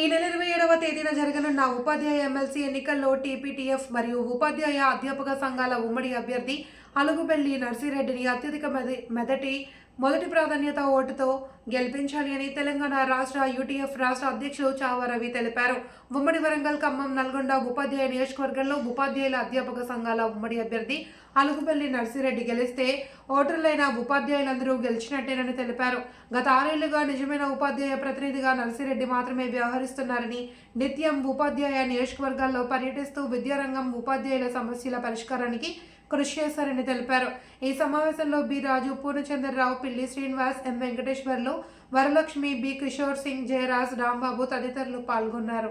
ఈ నెల ఇరవై ఏడవ తేదీన జరగనున్న ఉపాధ్యాయ ఎమ్మెల్సీ ఎన్నికల్లో టీపీటీఎఫ్ మరియు ఉపాధ్యాయ అధ్యాపక సంఘాల ఉమ్మడి అభ్యర్థి అలుగుబెల్లి నర్సిరెడ్డిని అత్యధిక మెద- మెదటి మొదటి ప్రాధాన్యత ఓటుతో గెలిపించాలి అని తెలంగాణ రాష్ట్ర యూటీఎఫ్ రాష్ట్ర అధ్యక్షులు చావా రవి తెలిపారు. ఉమ్మడి వరంగల్ ఖమ్మం నల్గొండ ఉపాధ్యాయ నియోజకవర్గంలో ఉపాధ్యాయుల అధ్యాపక సంఘాల ఉమ్మడి అభ్యర్థి అలుగుపల్లి నర్సిరెడ్డి గెలిస్తే ఓటర్లైన ఉపాధ్యాయులందరూ గెలిచినట్టేనని తెలిపారు. గత ఆరేళ్ళుగా నిజమైన ఉపాధ్యాయ ప్రతినిధిగా నర్సిరెడ్డి మాత్రమే వ్యవహరిస్తున్నారని నిత్యం ఉపాధ్యాయ నియోజకవర్గాల్లో పర్యటిస్తూ విద్యారంగం ఉపాధ్యాయుల సమస్యల పరిష్కారానికి కృషి చేశారని తెలిపారు. ఈ సమావేశంలో B. Raju Purnachandrarao Pilli Srinivas M. Venkateswarlu Varalakshmi B. Kishore Singh Jayaraj Rambabu తదితరులు పాల్గొన్నారు.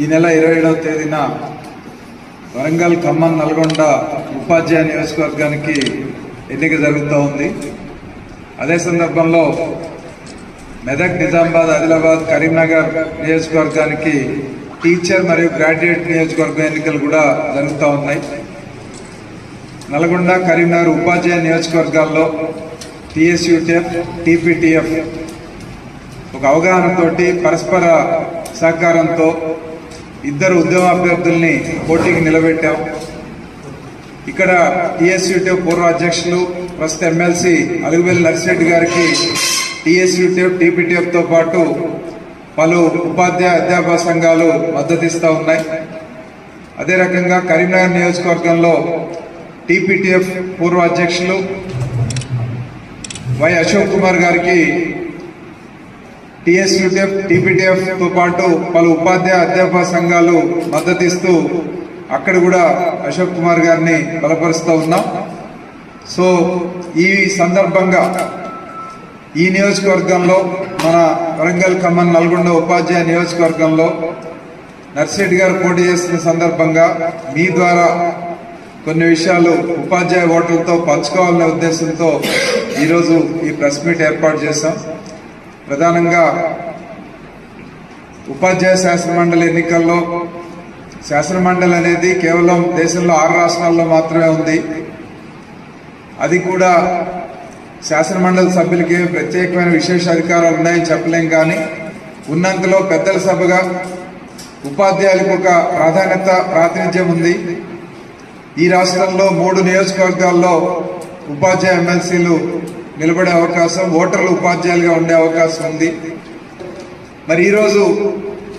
ఈ నెల ఇరవై ఏడవ తేదీన వరంగల్ ఖమ్మం నల్గొండ ఉపాధ్యాయ నియోజకవర్గానికి ఎన్నిక జరుగుతూ ఉంది. అదే సందర్భంలో మెదక్ నిజామాబాద్ ఆదిలాబాద్ కరీంనగర్ నియోజకవర్గానికి టీచర్ మరియు గ్రాడ్యుయేట్ నియోజకవర్గ ఎన్నికలు కూడా జరుగుతూ ఉన్నాయి. నల్గొండ కరీంనగర్ ఉపాధ్యాయ నియోజకవర్గాల్లో టీఎస్యూటీఎఫ్ టీపీటీఎఫ్ ఒక అవగాహనతోటి పరస్పర సహకారంతో ఇద్దరు ఉద్యమ అభ్యర్థుల్ని పోటీకి నిలబెట్టాం. ఇక్కడ టీఎస్యూటీఎఫ్ పూర్వ అధ్యక్షులు ప్రస్తుత ఎమ్మెల్సీ అలుగుబెల్లి నర్సిరెడ్డి గారికి టీఎస్యూటీఎఫ్ టీపీటీఎఫ్తో పాటు పలు ఉపాధ్యాయ అధ్యాపక సంఘాలు మద్దతిస్తూ ఉన్నాయి. అదే రకంగా కరీంనగర్ నియోజకవర్గంలో టీపీటీఎఫ్ పూర్వ అధ్యక్షులు వై అశోక్ కుమార్ గారికి టీఎస్యూటీఎఫ్ టీపీటీఎఫ్తో పాటు పలు ఉపాధ్యాయ అధ్యాపక సంఘాలు మద్దతిస్తూ అక్కడ కూడా అశోక్ కుమార్ గారిని బలపరుస్తూ ఉన్నాం. సో ఈ సందర్భంగా ఈ నియోజకవర్గంలో మన వరంగల్ ఖమ్మం నల్గొండ ఉపాధ్యాయ నియోజకవర్గంలో నర్సిరెడ్డి గారు పోటీ చేస్తున్న సందర్భంగా మీ ద్వారా కొన్ని విషయాలు ఉపాధ్యాయ ఓటర్లతో పంచుకోవాలనే ఉద్దేశంతో ఈరోజు ఈ ప్రెస్ మీట్ ఏర్పాటు చేశాం. ప్రధానంగా ఉపాధ్యాయ శాసనమండలి ఎన్నికల్లో శాసనమండలి అనేది కేవలం దేశంలో ఆరు రాష్ట్రాల్లో మాత్రమే ఉంది. అది కూడా శాసనమండలి సభ్యులకి ప్రత్యేకమైన విశేష అధికారాలు ఉన్నాయని చెప్పలేం కానీ ఉన్నంతలో పెద్దల సభగా ఉపాధ్యాయులకు ఒక ప్రాధాన్యత ప్రాతినిధ్యం ఉంది. ఈ రాష్ట్రంలో మూడు నియోజకవర్గాల్లో ఉపాధ్యాయ ఎమ్మెల్సీలు నిలబడే అవకాశం ఓటర్లు ఉపాధ్యాయులుగా ఉండే అవకాశం ఉంది. మరి ఈరోజు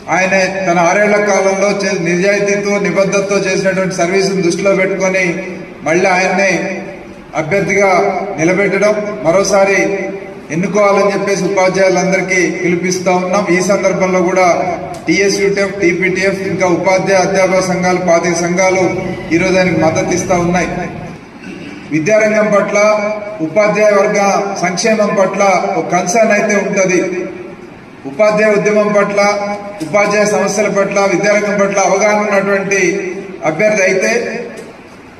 ఆయన తన ఆరేళ్ళ కాలంలో చే- నిజాయితీతో నిబద్ధతతో చేసినటువంటి సర్వీసును దృష్టిలో పెట్టుకొని మళ్ళీ ఆయన్నే అభ్యర్థిగా నిలబెట్టడం మరోసారి ఎన్నుకోవాలని చెప్పేసి ఉపాధ్యాయులందరికీ పిలిపిస్తూ ఉన్నాం. ఈ సందర్భంలో కూడా టీఎస్యూటీఎఫ్ టీపీటీఎఫ్ ఇంకా ఉపాధ్యాయ అధ్యాపక సంఘాలు పాతిక సంఘాలు ఈరోజు ఆయనకు మద్దతు ఇస్తూ ఉన్నాయి. విద్యారంగం పట్ల ఉపాధ్యాయ వర్గ సంక్షేమం పట్ల ఒక కన్సర్న్ అయితే ఉంటుంది. ఉపాధ్యాయ ఉద్యమం పట్ల ఉపాధ్యాయ సమస్యల పట్ల విద్యారంగం పట్ల అవగాహన ఉన్నటువంటి అభ్యర్థి అయితే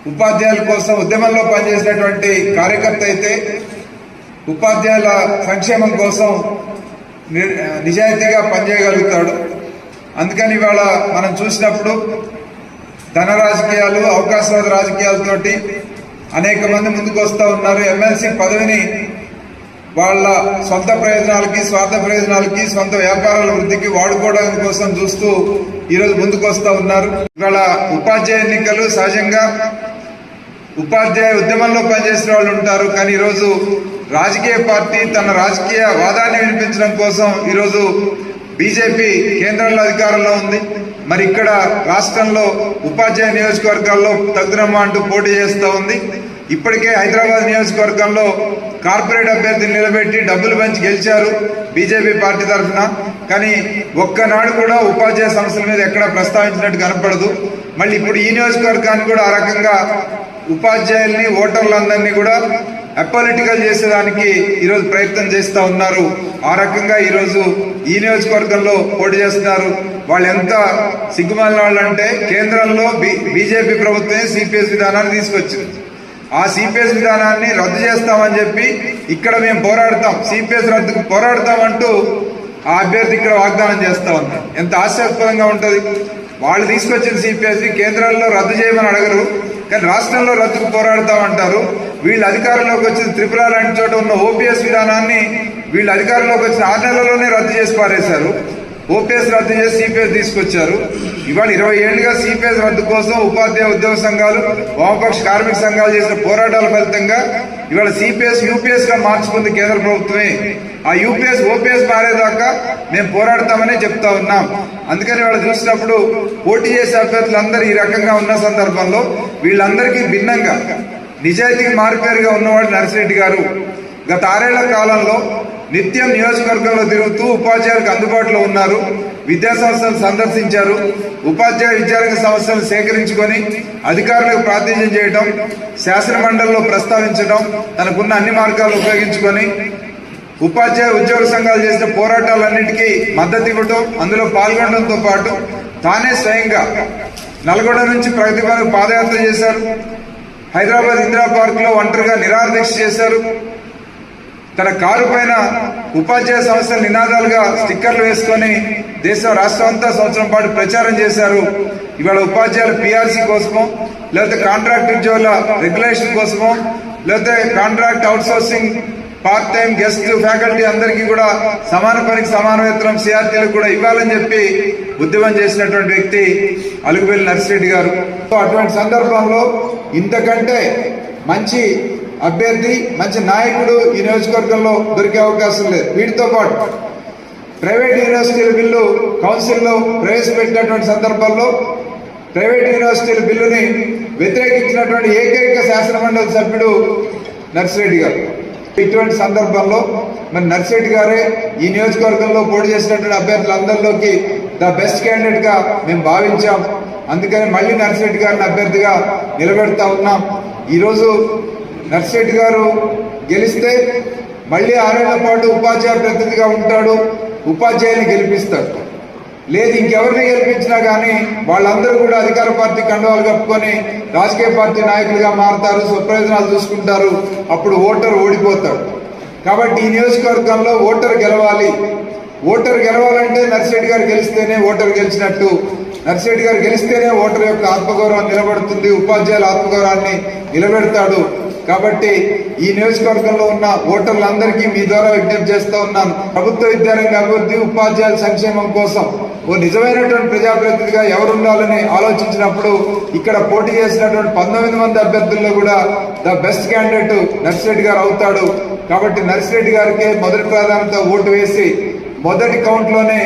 ఉపాధ్యాయుల కోసం ఉద్యమంలో పనిచేసినటువంటి కార్యకర్త అయితే ఉపాధ్యాయుల సంక్షేమం కోసం ని- నిజాయితీగా పనిచేయగలుగుతాడు. అందుకని ఇవాళ మనం చూసినప్పుడు ధన రాజకీయాలు అవకాశవాద రాజకీయాలతోటి అనేక మంది ముందుకు వస్తూ ఉన్నారు. ఎమ్మెల్సీ పదవిని వాళ్ళ సొంత ప్రయోజనాలకి స్వార్థ ప్రయోజనాలకి సొంత వ్యాపారాల వృద్ధికి వాడుకోవడానికి కోసం చూస్తూ ఈరోజు ముందుకు వస్తూ ఉన్నారు. ఇవాళ ఉపాధ్యాయ ఎన్నికలు సహజంగా ఉపాధ్యాయ ఉద్యమంలో పనిచేసిన వాళ్ళు ఉంటారు కానీ ఈరోజు రాజకీయ పార్టీ తన రాజకీయ వాదాన్ని వినిపించడం కోసం ఈరోజు బీజేపీ కేంద్రంలో అధికారంలో ఉంది. మరి ఇక్కడ రాష్ట్రంలో ఉపాధ్యాయ నియోజకవర్గాల్లో తగ్గురమ్మ అంటూ పోటీ చేస్తూ ఉంది. ఇప్పటికే హైదరాబాద్ నియోజకవర్గంలో కార్పొరేట్ అభ్యర్థిని నిలబెట్టి డబ్బులు పంచి గెలిచారు బీజేపీ పార్టీ తరఫున. కానీ ఒక్కనాడు కూడా ఉపాధ్యాయ సమస్యల మీద ఎక్కడ ప్రస్తావించినట్టు కనపడదు. మళ్ళీ ఇప్పుడు ఈ నియోజకవర్గాన్ని కూడా ఆ రకంగా ఉపాధ్యాయుల్ని ఓటర్లందరినీ కూడా అపాలిటికల్ చేసేదానికి ఈరోజు ప్రయత్నం చేస్తూ ఉన్నారు. ఆ రకంగా ఈరోజు ఈ నియోజకవర్గంలో పోటీ చేస్తున్నారు. వాళ్ళు ఎంత సిగ్గుమాలిన వాళ్ళు అంటే కేంద్రంలో బీజేపీ ప్రభుత్వమే సిపిఎస్ విధానాన్ని తీసుకొచ్చింది. ఆ సిపిఎస్ విధానాన్ని రద్దు చేస్తామని చెప్పి ఇక్కడ మేము పోరాడతాం. సిపిఎస్ రద్దుకు పోరాడతామంటూ ఆ అభ్యర్థి ఇక్కడ వాగ్దానం చేస్తా ఉన్నారు. ఎంత ఆశాస్పదంగా ఉంటుంది. వాళ్ళు తీసుకొచ్చిన సిపిఎస్ కేంద్రాల్లో రద్దు చేయమని అడగరు. కానీ రాష్ట్రంలో రద్దుకు పోరాడతామంటారు వీళ్ళు అధికారంలోకి వచ్చిన త్రిపుర లాంటి చోట ఉన్న ఓపీఎస్ విధానాన్ని వీళ్ళు అధికారంలోకి వచ్చిన ఆరు నెలల్లోనే రద్దు చేసి పారేశారు. ఓపీఎస్ రద్దు చేసి సిపిఎస్ తీసుకొచ్చారు. ఇవాళ ఇరవై ఏళ్ళుగా సిపిఎస్ రద్దు కోసం ఉపాధ్యాయ ఉద్యోగ సంఘాలు వామపక్ష కార్మిక సంఘాలు చేసిన పోరాటాల ఫలితంగా ఇవాళ సిపిఎస్ యూపీఎస్గా మార్చుకుంది కేంద్ర ప్రభుత్వమే. ఆ యూపీఎస్ ఓపీఎస్ మారేదాకా మేము పోరాడతామని చెప్తా ఉన్నాం. అందుకని వాళ్ళు చూసినప్పుడు పోటీ చేసే అభ్యర్థులందరూ ఈ రకంగా ఉన్న సందర్భంలో వీళ్ళందరికీ భిన్నంగా నిజాయితీకి మారుపేరుగా ఉన్నవాడు నర్సిరెడ్డి గారు గత ఆరేళ్ళ కాలంలో నిత్యం నియోజకవర్గంలో తిరుగుతూ ఉపాధ్యాయులకు అందుబాటులో ఉన్నారు. విద్యా సంస్థలు సందర్శించారు. ఉపాధ్యాయ విద్యారంగ సమస్యలను సేకరించుకొని అధికారులకు ప్రాతినిధ్యం చేయడం శాసనమండలిలో ప్రస్తావించడం తనకున్న అన్ని మార్గాలు ఉపయోగించుకొని ఉపాధ్యాయ ఉద్యోగ సంఘాలు చేసిన పోరాటాలన్నింటికీ మద్దతు ఇవ్వడం అందులో పాల్గొనడంతో పాటు తానే స్వయంగా నల్గొండ నుంచి ప్రగతి భవన్ పాదయాత్ర చేశారు. హైదరాబాద్ ఇందిరా పార్క్లో ఒంటరిగా నిరాదీక్ష చేశారు. తన కారు పైన ఉపాధ్యాయ సంస్థల నినాదాలుగా స్టిక్కర్లు వేసుకొని దేశం రాష్ట్రం అంతా సంవత్సరం పాటు ప్రచారం చేశారు. ఇవాళ ఉపాధ్యాయుల పిఆర్సీ కోసమో లేకపోతే కాంట్రాక్ట్ ఉద్యోగుల రెగ్యులేషన్ కోసమో లేకపోతే contract outsourcing part time guest faculty అందరికీ కూడా సమాన పనికి సమాన వేతనం సిఆర్టీలకు కూడా ఇవ్వాలని చెప్పి ఉద్యమం చేసినటువంటి వ్యక్తి అలుగుబెల్లి నర్సిరెడ్డి గారు. అటువంటి సందర్భంలో ఇంతకంటే మంచి అభ్యర్థి మంచి నాయకుడు ఈ నియోజకవర్గంలో దొరికే అవకాశం లేదు. వీటితో పాటు ప్రైవేట్ యూనివర్సిటీల బిల్లు కౌన్సిల్లో ప్రవేశపెట్టినటువంటి సందర్భంలో ప్రైవేట్ యూనివర్సిటీల బిల్లుని వ్యతిరేకించినటువంటి ఏకైక శాసనమండలి సభ్యుడు నర్సిరెడ్డి గారు. ఇటువంటి సందర్భంలో మరి నర్సిరెడ్డి గారే ఈ నియోజకవర్గంలో పోటీ చేసినటువంటి అభ్యర్థులందరిలోకి ద బెస్ట్ క్యాండిడేట్గా మేము భావించాం. అందుకని మళ్ళీ నర్సిరెడ్డి గారిని అభ్యర్థిగా నిలబెడతా ఉన్నాం. ఈరోజు నర్సిరెడ్డి గారు గెలిస్తే మళ్ళీ ఆరేళ్ళ పాటు ఉపాధ్యాయ ప్రతినిధిగా ఉంటాడు. ఉపాధ్యాయుని గెలిపిస్తాడు. లేదు ఇంకెవరిని గెలిపించినా కానీ వాళ్ళందరూ కూడా అధికార పార్టీ కండవాలు కప్పుకొని రాజకీయ పార్టీ నాయకులుగా మారుతారు స్వప్రయోజనాలు చూసుకుంటారు అప్పుడు ఓటర్ ఓడిపోతాడు. కాబట్టి ఈ నియోజకవర్గంలో ఓటర్ గెలవాలి. ఓటర్ గెలవాలంటే నర్సిరెడ్డి గారు గెలిస్తేనే ఓటర్ గెలిచినట్టు. నర్సిరెడ్డి గారు గెలిస్తేనే ఓటర్ యొక్క ఆత్మగౌరవం నిలబడుతుంది ఉపాధ్యాయుల ఆత్మగౌరవాన్ని నిలబెడతాడు. కాబట్టి ఈ నియోజకవర్గంలో ఉన్న ఓటర్లందరికీ మీ ద్వారా విజ్ఞప్తి చేస్తూ ఉన్నాను. ప్రభుత్వ విద్యారంగ అభివృద్ధి ఉపాధ్యాయుల సంక్షేమం కోసం ఓ నిజమైనటువంటి ప్రజాప్రతినిధిగా ఎవరు ఉండాలని ఆలోచించినప్పుడు ఇక్కడ పోటీ చేసినటువంటి పంతొమ్మిది మంది అభ్యర్థుల్లో కూడా ద బెస్ట్ క్యాండిడేట్ నర్సిరెడ్డి గారు అవుతాడు. కాబట్టి నర్సిరెడ్డి గారికి మొదటి ప్రాధాన్యత ఓటు వేసి మొదటి కౌంట్లోనే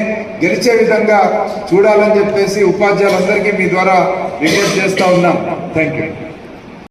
గెలిచే విధంగా చూడాలని చెప్పేసి ఉపాధ్యాయులందరికీ మీ ద్వారా రిక్వెస్ట్ చేస్తా ఉన్నాం. Thank you